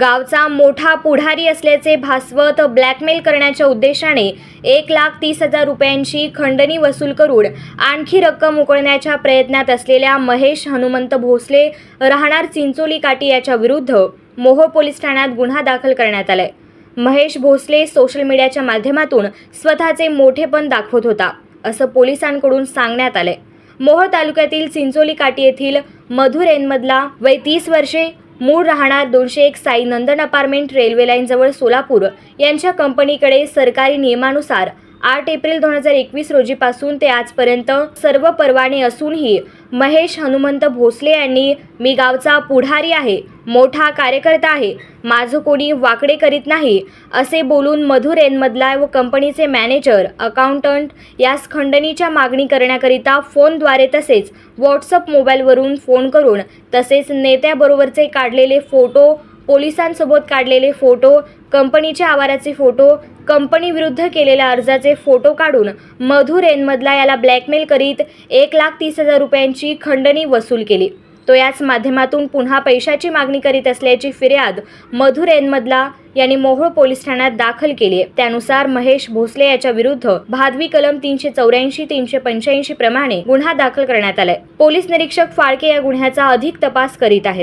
गावचा मोठा पुढारी असल्याचे भासवत ब्लॅकमेल करण्याच्या उद्देशाने एक लाख तीस हजार रुपयांची खंडणी वसूल करून आणखी रक्कम उकळण्याच्या प्रयत्नात असलेल्या महेश हनुमंत भोसले राहणार चिंचोली काटी याच्या विरुद्ध मोहोळ पोलीस ठाण्यात गुन्हा दाखल करण्यात आलाय. महेश भोसले सोशल मीडियाच्या माध्यमातून स्वतःचे मोठेपण दाखवत होता असं पोलिसांकडून सांगण्यात आलंय. मोहोळ तालुक्यातील चिंचोली काटी येथील मधुरेनमधला वय तीस वर्षे मूळ राहणार दोनशे एक साई नंदन अपार्टमेंट रेल्वे लाईनजवळ सोलापूर. यांच्या कंपनीकडे सरकारी नियमानुसार आठ एप्रिल दोन हजार एकवीस रोजीपासून ते आजपर्यंत सर्व परवाने असूनही महेश हनुमंत भोसले यांनी मी गावचा पुढारी आहे मोठा कार्यकर्ता आहे माझं कोणी वाकडे करीत नाही असे बोलून मधुर एनमधला व कंपनीचे मॅनेजर अकाउंटंट यास खंडणीच्या मागणी करण्याकरिता फोनद्वारे तसेच व्हॉट्सअप मोबाईलवरून फोन करून तसेच नेत्याबरोबरचे काढलेले फोटो पोलिसांसोबत काढलेले फोटो कंपनीच्या आवाराचे फोटो कंपनीविरुद्ध केलेल्या अर्जाचे फोटो काढून मधुर एनमधला याला ब्लॅकमेल करीत एक लाख तीस हजार रुपयांची खंडणी वसूल केली. तो याच माध्यमातून पुन्हा पैशाची मागणी करीत असल्याची फिर्याद मधुर एनमधला यांनी मोहोळ पोलीस ठाण्यात दाखल केली आहे. त्यानुसार महेश भोसले याच्या विरुद्ध भादवी कलम तीनशे चौऱ्याऐंशी तीनशे पंच्याऐंशी प्रमाणे गुन्हा दाखल करण्यात आलाय. पोलीस निरीक्षक फाळके या गुन्ह्याचा अधिक तपास करीत आहेत.